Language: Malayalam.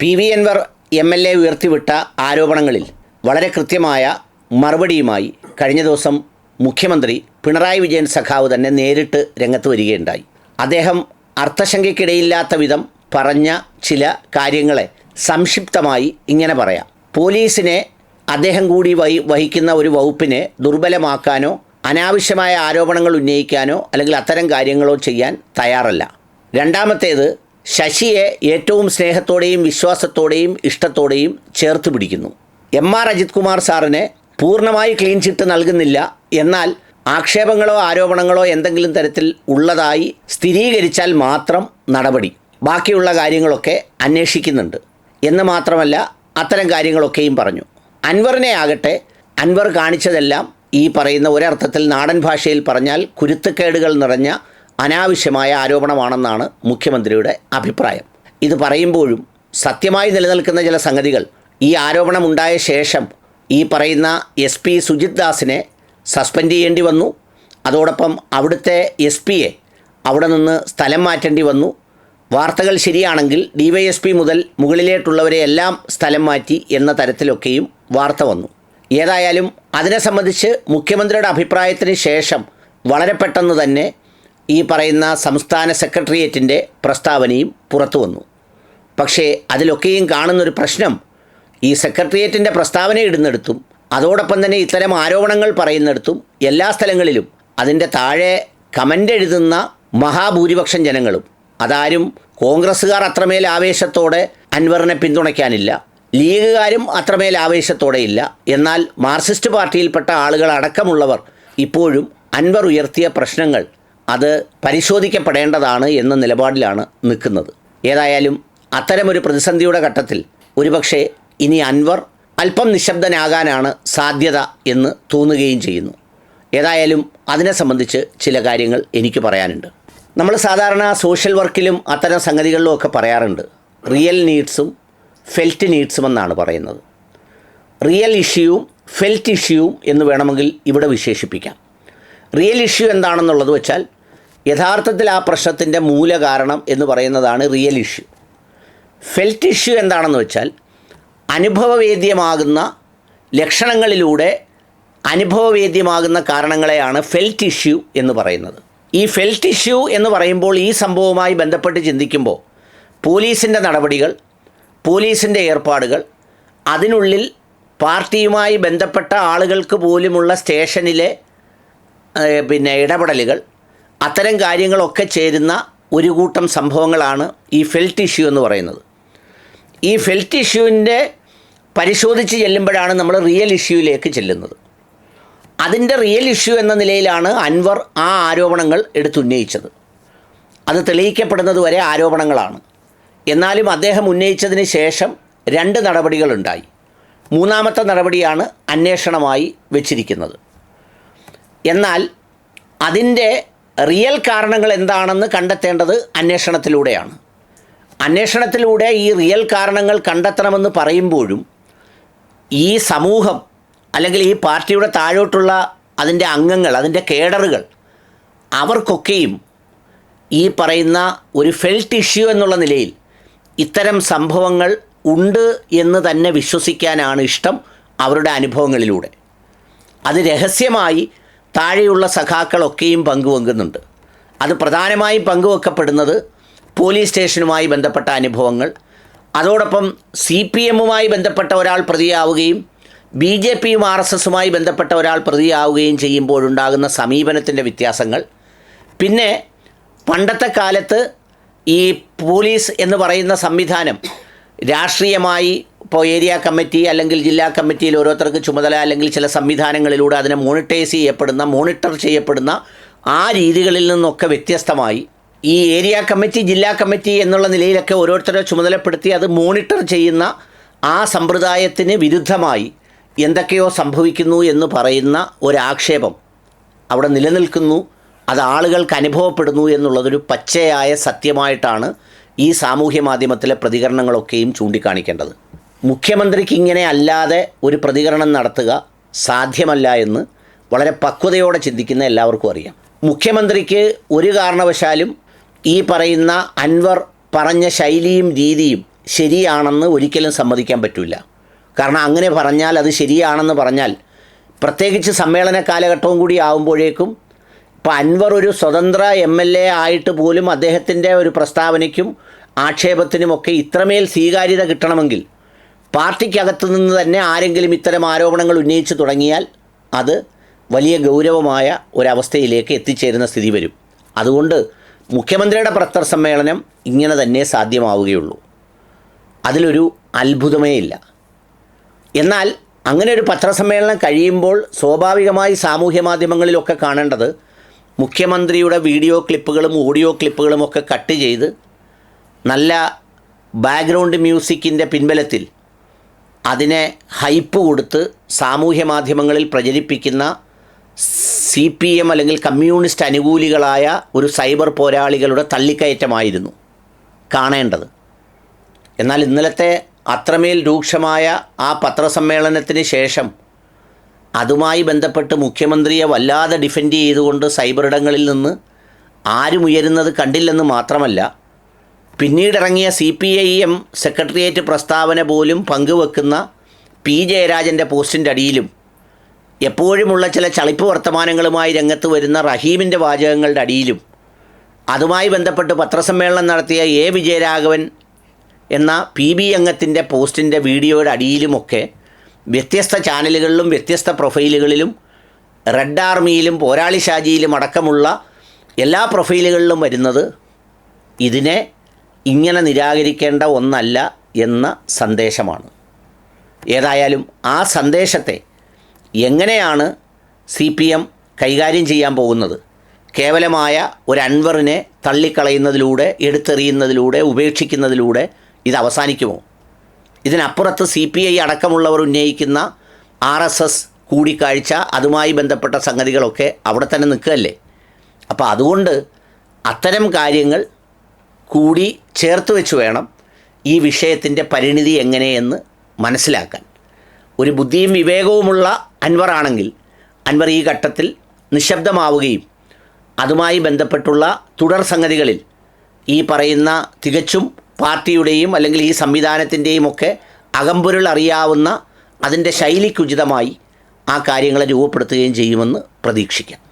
P V Anvar M L A ഉയർത്തിവിട്ട ആരോപണങ്ങളിൽ വളരെ കൃത്യമായ മറുപടിയുമായി കഴിഞ്ഞ ദിവസം മുഖ്യമന്ത്രി പിണറായി വിജയൻ സഖാവ് തന്നെ നേരിട്ട് രംഗത്ത് വരികയുണ്ടായി. അദ്ദേഹം അർത്ഥശങ്കയ്ക്കിടയില്ലാത്ത വിധം പറഞ്ഞ ചില കാര്യങ്ങളെ സംക്ഷിപ്തമായി ഇങ്ങനെ പറയാം. പോലീസിനെ അദ്ദേഹം കൂടി വഹി വഹിക്കുന്ന ഒരു വകുപ്പിനെ ദുർബലമാക്കാനോ അനാവശ്യമായ ആരോപണങ്ങൾ ഉന്നയിക്കാനോ അല്ലെങ്കിൽ അത്തരം കാര്യങ്ങളോ ചെയ്യാൻ തയ്യാറല്ല. രണ്ടാമത്തേത് ശശിയെ ഏറ്റവും സ്നേഹത്തോടെയും വിശ്വാസത്തോടെയും ഇഷ്ടത്തോടെയും ചേർത്ത് പിടിക്കുന്നു. എം ആർ അജിത് കുമാർ സാറിനെ പൂർണമായി ക്ലീൻ ചിറ്റ് നൽകുന്നില്ല. എന്നാൽ ആക്ഷേപങ്ങളോ ആരോപണങ്ങളോ എന്തെങ്കിലും തരത്തിൽ ഉള്ളതായി സ്ഥിരീകരിച്ചാൽ മാത്രം നടപടി. ബാക്കിയുള്ള കാര്യങ്ങളൊക്കെ അന്വേഷിക്കുന്നുണ്ട്. എന്ന് മാത്രമല്ല അത്തരം കാര്യങ്ങളൊക്കെയും പറഞ്ഞു. അൻവറിനെ ആകട്ടെ അൻവർ കാണിച്ചതെല്ലാം ഈ പറയുന്ന ഒരർത്ഥത്തിൽ നാടൻ ഭാഷയിൽ പറഞ്ഞാൽ കുരുത്തക്കേടുകൾ നിറഞ്ഞ അനാവശ്യമായ ആരോപണമാണെന്നാണ് മുഖ്യമന്ത്രിയുടെ അഭിപ്രായം. ഇത് പറയുമ്പോഴും സത്യമായി നിലനിൽക്കുന്ന ചില സംഗതികൾ ഈ ആരോപണമുണ്ടായ ശേഷം ഈ പറയുന്ന എസ് പി സുജിത് ദാസിനെ സസ്പെൻഡ് ചെയ്യേണ്ടി വന്നു. അതോടൊപ്പം അവിടുത്തെ എസ് പിയെ അവിടെ നിന്ന് സ്ഥലം മാറ്റേണ്ടി വന്നു. വാർത്തകൾ ശരിയാണെങ്കിൽ ഡിവൈഎസ്പി മുതൽ മുകളിലേട്ടുള്ളവരെ എല്ലാം സ്ഥലം മാറ്റി എന്ന തരത്തിലൊക്കെയും വാർത്ത വന്നു. ഏതായാലും അതിനെ സംബന്ധിച്ച് മുഖ്യമന്ത്രിയുടെ അഭിപ്രായത്തിന് ശേഷം വളരെ പെട്ടെന്ന് തന്നെ ഈ പറയുന്ന സംസ്ഥാന സെക്രട്ടേറിയറ്റിന്റെ പ്രസ്താവനയും പുറത്തു വന്നു. പക്ഷേ അതിലൊക്കെയും കാണുന്നൊരു പ്രശ്നം ഈ സെക്രട്ടേറിയറ്റിന്റെ പ്രസ്താവന ഇടുന്നിടത്തും അതോടൊപ്പം തന്നെ ഇത്തരം ആരോപണങ്ങൾ പറയുന്നിടത്തും എല്ലാ സ്ഥലങ്ങളിലും അതിന്റെ താഴെ കമന്റ് എഴുതുന്ന മഹാഭൂരിപക്ഷം ജനങ്ങളും അതാരും കോൺഗ്രസ്സുകാർ അത്രമേൽ ആവേശത്തോടെ അൻവറിനെ പിന്തുണയ്ക്കാനില്ല ലീഗുകാരും അത്രമേൽ ആവേശത്തോടെ ഇല്ല. എന്നാൽ മാർക്സിസ്റ്റ് പാർട്ടിയിൽപ്പെട്ട ആളുകൾ അടക്കമുള്ളവർ ഇപ്പോഴും അൻവർ ഉയർത്തിയ പ്രശ്നങ്ങൾ അത് പരിശോധിക്കപ്പെടേണ്ടതാണ് എന്ന നിലപാടിലാണ് നിൽക്കുന്നത്. ഏതായാലും അത്തരമൊരു പ്രതിസന്ധിയുടെ ഘട്ടത്തിൽ ഒരുപക്ഷെ ഇനി അൻവർ അല്പം നിശബ്ദനാകാനാണ് സാധ്യത എന്ന് തോന്നുകയും ചെയ്യുന്നു. ഏതായാലും അതിനെ സംബന്ധിച്ച് ചില കാര്യങ്ങൾ എനിക്ക് പറയാനുണ്ട്. നമ്മൾ സാധാരണ സോഷ്യൽ വർക്കിലും അത്തരം സംഗതികളിലും ഒക്കെ പറയാറുണ്ട്. റിയൽ നീഡ്സും ഫെൽറ്റ് നീഡ്സും എന്നാണ് പറയുന്നത്. റിയൽ ഇഷ്യൂവും ഫെൽറ്റ് ഇഷ്യൂവും എന്ന് വേണമെങ്കിൽ ഇവിടെ വിശേഷിപ്പിക്കാം. റിയൽ ഇഷ്യൂ എന്താണെന്നുള്ളത് വെച്ചാൽ യഥാർത്ഥത്തിൽ ആ പ്രശ്നത്തിന്റെ മൂലകാരണം എന്ന് പറയുന്നതാണ് റിയൽ ഇഷ്യൂ ഫെൽറ്റ് ഇഷ്യൂ എന്താണെന്ന് വെച്ചാൽ അനുഭവവേദ്യമാകുന്ന ലക്ഷണങ്ങളിലൂടെ അനുഭവവേദ്യമാകുന്ന കാരണങ്ങളെയാണ് ഫെൽറ്റ് ഇഷ്യൂ എന്ന് പറയുന്നത്. ഈ ഫെൽറ്റ് ഇഷ്യൂ എന്ന് പറയുമ്പോൾ ഈ സംഭവവുമായി ബന്ധപ്പെട്ട് ചിന്തിക്കുമ്പോൾ പോലീസിന്റെ നടപടികൾ പോലീസിന്റെ ഏർപ്പാടുകൾ അതിനുള്ളിൽ പാർട്ടിയുമായി ബന്ധപ്പെട്ട ആളുകൾക്ക് പോലുമുള്ള സ്റ്റേഷനിലെ പിന്നെ ഇടപെടലുകൾ അത്തരം കാര്യങ്ങളൊക്കെ ചേരുന്ന ഒരു കൂട്ടം സംഭവങ്ങളാണ് ഈ ഫെൽറ്റ് ഇഷ്യൂ എന്ന് പറയുന്നത്. ഈ ഫെൽറ്റ് ഇഷ്യൂവിന്റെ പരിശോധിച്ച് ചെല്ലുമ്പോഴാണ് നമ്മൾ റിയൽ ഇഷ്യൂവിലേക്ക് ചെല്ലുന്നത്. അതിന്റെ റിയൽ ഇഷ്യൂ എന്ന നിലയിലാണ് അൻവർ ആ ആരോപണങ്ങൾ എടുത്തുന്നയിച്ചത് അത് തെളിയിക്കപ്പെടുന്നത് വരെ ആരോപണങ്ങളാണ്. എന്നാലും അദ്ദേഹം ഉന്നയിച്ചതിന് ശേഷം രണ്ട് നടപടികളുണ്ടായി. മൂന്നാമത്തെ നടപടിയാണ് അന്വേഷണമായി വെച്ചിരിക്കുന്നത്. എന്നാൽ അതിന്റെ റിയൽ കാരണങ്ങൾ എന്താണെന്ന് കണ്ടെത്തേണ്ടത് അന്വേഷണത്തിലൂടെയാണ്. അന്വേഷണത്തിലൂടെ ഈ റിയൽ കാരണങ്ങൾ കണ്ടെത്തണമെന്ന് പറയുമ്പോഴും ഈ സമൂഹം അല്ലെങ്കിൽ ഈ പാർട്ടിയുടെ താഴോട്ടുള്ള അതിന്റെ അംഗങ്ങൾ അതിന്റെ കേഡറുകൾ അവർക്കൊക്കെയും ഈ പറയുന്ന ഒരു ഫെൽറ്റ് ഇഷ്യൂ എന്നുള്ള നിലയിൽ ഇത്തരം സംഭവങ്ങൾ ഉണ്ട് എന്ന് തന്നെ വിശ്വസിക്കാനാണ് ഇഷ്ടം അവരുടെ അനുഭവങ്ങളിലൂടെ. അത് രഹസ്യമായി താഴെയുള്ള സഖാക്കളൊക്കെയും പങ്കുവെക്കുന്നുണ്ട്. അത് പ്രധാനമായും പങ്കുവെക്കപ്പെടുന്നത് പോലീസ് സ്റ്റേഷനുമായി ബന്ധപ്പെട്ട അനുഭവങ്ങൾ അതോടൊപ്പം സി പി എമ്മുമായി ബന്ധപ്പെട്ട ഒരാൾ പ്രതിയാവുകയും ബി ജെ പിയും ആർ എസ് എസുമായി ബന്ധപ്പെട്ട ഒരാൾ പ്രതിയാവുകയും ചെയ്യുമ്പോഴുണ്ടാകുന്ന സമീപനത്തിന്റെ വ്യത്യാസങ്ങൾ. പിന്നെ പണ്ടത്തെ കാലത്ത് ഈ പോലീസ് എന്ന് പറയുന്ന സംവിധാനം രാഷ്ട്രീയമായി ഇപ്പോൾ ഏരിയ കമ്മിറ്റി അല്ലെങ്കിൽ ജില്ലാ കമ്മിറ്റിയിൽ ഓരോരുത്തർക്ക് ചുമതല അല്ലെങ്കിൽ ചില സംവിധാനങ്ങളിലൂടെ അതിനെ മോണിറ്റൈസ് ചെയ്യപ്പെടുന്ന മോണിറ്റർ ചെയ്യപ്പെടുന്ന ആ രീതികളിൽ നിന്നൊക്കെ വ്യത്യസ്തമായി ഈ ഏരിയ കമ്മിറ്റി ജില്ലാ കമ്മിറ്റി എന്നുള്ള നിലയിലൊക്കെ ഓരോരുത്തരെ ചുമതലപ്പെടുത്തി അത് മോണിറ്റർ ചെയ്യുന്ന ആ സമ്പ്രദായത്തിന് വിരുദ്ധമായി എന്തൊക്കെയോ സംഭവിക്കുന്നു എന്ന് പറയുന്ന ഒരാക്ഷേപം അവിടെ നിലനിൽക്കുന്നു. അത് ആളുകൾക്ക് അനുഭവപ്പെടുന്നു എന്നുള്ളതൊരു പച്ചയായ സത്യമായിട്ടാണ് ഈ സാമൂഹ്യ മാധ്യമത്തിലെ പ്രതികരണങ്ങളൊക്കെയും ചൂണ്ടിക്കാണിക്കേണ്ടത്. മുഖ്യമന്ത്രിക്ക് ഇങ്ങനെ അല്ലാതെ ഒരു പ്രതികരണം നടത്തുക സാധ്യമല്ല എന്ന് വളരെ പക്വതയോടെ ചിന്തിക്കുന്ന എല്ലാവർക്കും അറിയാം. മുഖ്യമന്ത്രിക്ക് ഒരു കാരണവശാലും ഈ പറയുന്ന അൻവർ പറഞ്ഞ ശൈലിയും രീതിയും ശരിയാണെന്ന് ഒരിക്കലും സമ്മതിക്കാൻ പറ്റില്ല കാരണം അങ്ങനെ പറഞ്ഞാൽ അത് ശരിയാണെന്ന് പറഞ്ഞാൽ പ്രത്യേകിച്ച് സമ്മേളന കാലഘട്ടവും കൂടി ആകുമ്പോഴേക്കും ഇപ്പോൾ അൻവർ ഒരു സ്വതന്ത്ര എം എൽ എ ആയിട്ട് പോലും അദ്ദേഹത്തിന്റെ ഒരു പ്രസ്താവനയ്ക്കും ആക്ഷേപത്തിനുമൊക്കെ ഇത്രമേൽ സ്വീകാര്യത കിട്ടണമെങ്കിൽ പാർട്ടിക്കകത്തു നിന്ന് തന്നെ ആരെങ്കിലും ഇത്തരം ആരോപണങ്ങൾ ഉന്നയിച്ചു തുടങ്ങിയാൽ അത് വലിയ ഗൗരവമായ ഒരവസ്ഥയിലേക്ക് എത്തിച്ചേരുന്ന സ്ഥിതി വരും. അതുകൊണ്ട് മുഖ്യമന്ത്രിയുടെ പത്രസമ്മേളനം ഇങ്ങനെ തന്നെ സാധ്യമാവുകയുള്ളൂ. അതിലൊരു അത്ഭുതമേ ഇല്ല. എന്നാൽ അങ്ങനെ ഒരു പത്രസമ്മേളനം കഴിയുമ്പോൾ സ്വാഭാവികമായി സാമൂഹ്യ മാധ്യമങ്ങളിലൊക്കെ കാണേണ്ടത് മുഖ്യമന്ത്രിയുടെ വീഡിയോ ക്ലിപ്പുകളും ഓഡിയോ ക്ലിപ്പുകളും ഒക്കെ കട്ട് ചെയ്ത് നല്ല ബാക്ക്ഗ്രൗണ്ട് മ്യൂസിക്കിന്റെ പിൻബലത്തിൽ അതിനെ ഹൈപ്പ് കൊടുത്ത് സാമൂഹ്യ മാധ്യമങ്ങളിൽ പ്രചരിപ്പിക്കുന്ന സി പി എം അല്ലെങ്കിൽ കമ്മ്യൂണിസ്റ്റ് അനുകൂലികളായ ഒരു സൈബർ പോരാളികളുടെ തള്ളിക്കയറ്റമായിരുന്നു. കാണേണ്ടത്. എന്നാൽ ഇന്നലത്തെ അത്രമേൽ രൂക്ഷമായ ആ പത്രസമ്മേളനത്തിന് ശേഷം അതുമായി ബന്ധപ്പെട്ട് മുഖ്യമന്ത്രിയെ വല്ലാതെ ഡിഫെൻഡ് ചെയ്തുകൊണ്ട് സൈബർ ഇടങ്ങളിൽ നിന്ന് ആരും ഉയരുന്നത് കണ്ടില്ലെന്ന് മാത്രമല്ല പിന്നീടിറങ്ങിയ C P I M secretariat പ്രസ്താവന പോലും പങ്കുവെക്കുന്ന പി ജയരാജന്റെ പോസ്റ്റിന്റെ അടിയിലും എപ്പോഴുമുള്ള ചില ചളിപ്പ് വർത്തമാനങ്ങളുമായി രംഗത്ത് വരുന്ന റഹീമിന്റെ വാചകങ്ങളുടെ അടിയിലും അതുമായി ബന്ധപ്പെട്ട് പത്രസമ്മേളനം നടത്തിയ എ വിജയരാഘവൻ എന്ന പി ബി അംഗത്തിന്റെ പോസ്റ്റിന്റെ വീഡിയോയുടെ അടിയിലുമൊക്കെ വ്യത്യസ്ത ചാനലുകളിലും വ്യത്യസ്ത പ്രൊഫൈലുകളിലും റെഡ് ആർമിയിലും പോരാളി ഷാജിയിലും അടക്കമുള്ള എല്ലാ പ്രൊഫൈലുകളിലും വരുന്നത് ഇതിനെ ഇങ്ങനെ നിരാകരിക്കേണ്ട ഒന്നല്ല എന്ന സന്ദേശമാണ്. ഏതായാലും ആ സന്ദേശത്തെ എങ്ങനെയാണ് സി പി എം കൈകാര്യം ചെയ്യാൻ പോകുന്നത്? കേവലമായ ഒരു അൻവറിനെ തള്ളിക്കളയുന്നതിലൂടെ എടുത്തെറിയുന്നതിലൂടെ ഉപേക്ഷിക്കുന്നതിലൂടെ ഇത് അവസാനിക്കുമോ? ഇതിനപ്പുറത്ത് സി പി ഐ അടക്കമുള്ളവർ ഉന്നയിക്കുന്ന ആർ എസ് എസ് കൂടിക്കാഴ്ച അതുമായി ബന്ധപ്പെട്ട സംഗതികളൊക്കെ അവിടെ തന്നെ നിൽക്കുകയല്ലേ? അപ്പോൾ അതുകൊണ്ട് അത്തരം കാര്യങ്ങൾ കൂടി ചേർത്ത് വെച്ച് വേണം ഈ വിഷയത്തിന്റെ പരിണിതി എങ്ങനെയെന്ന് മനസ്സിലാക്കാൻ. ഒരു ബുദ്ധിയും വിവേകവുമുള്ള അൻവറാണെങ്കിൽ അൻവർ ഈ ഘട്ടത്തിൽ നിശബ്ദമാവുകയും അതുമായി ബന്ധപ്പെട്ടുള്ള തുടർ സംഗതികളിൽ ഈ പറയുന്ന തികച്ചും പാർട്ടിയുടെയും അല്ലെങ്കിൽ ഈ സംവിധാനത്തിന്റെയും ഒക്കെ അകമ്പൊരുൾ അറിയാവുന്ന അതിന്റെ ശൈലിക്കുചിതമായി ആ കാര്യങ്ങളെ രൂപപ്പെടുത്തുകയും ചെയ്യുമെന്ന് പ്രതീക്ഷിക്കാം.